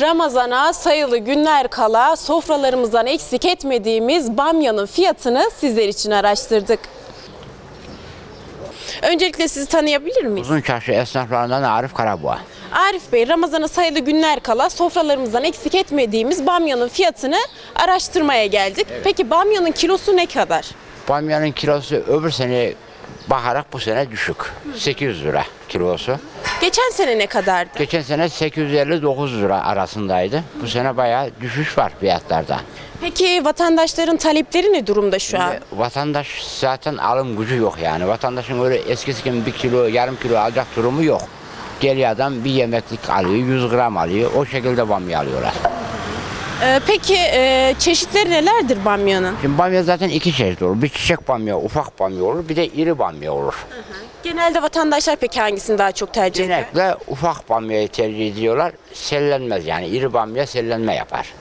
Ramazana sayılı günler kala sofralarımızdan eksik etmediğimiz bamyanın fiyatını sizler için araştırdık. Öncelikle sizi tanıyabilir miyiz? Uzun çarşı esnaflarından Arif Karaboğa. Arif Bey, Ramazana sayılı günler kala sofralarımızdan eksik etmediğimiz bamyanın fiyatını araştırmaya geldik. Peki bamyanın kilosu ne kadar? Bamyanın kilosu öbür sene bakarak bu sene düşük. 800 lira kilosu. Geçen sene ne kadardı? Geçen sene 850-900 lira arasındaydı. Bu sene bayağı düşüş var fiyatlarda. Peki vatandaşların talepleri ne durumda şu an? Vatandaş zaten alım gücü yok yani. Vatandaşın öyle eskisi gibi bir kilo, yarım kilo alacak durumu yok. Geliyor adam bir yemeklik alıyor, 100 gram alıyor. O şekilde bamya alıyorlar. Ee, peki e, çeşitleri nelerdir bamyanın? Şimdi bamya zaten iki çeşit olur. Bir çiçek bamya, ufak bamya olur. Bir de iri bamya olur. Genelde vatandaşlar peki hangisini daha çok tercih eder? Genellikle ufak bamyayı tercih ediyorlar. Sellenmez yani iri bamya sellenme yapar.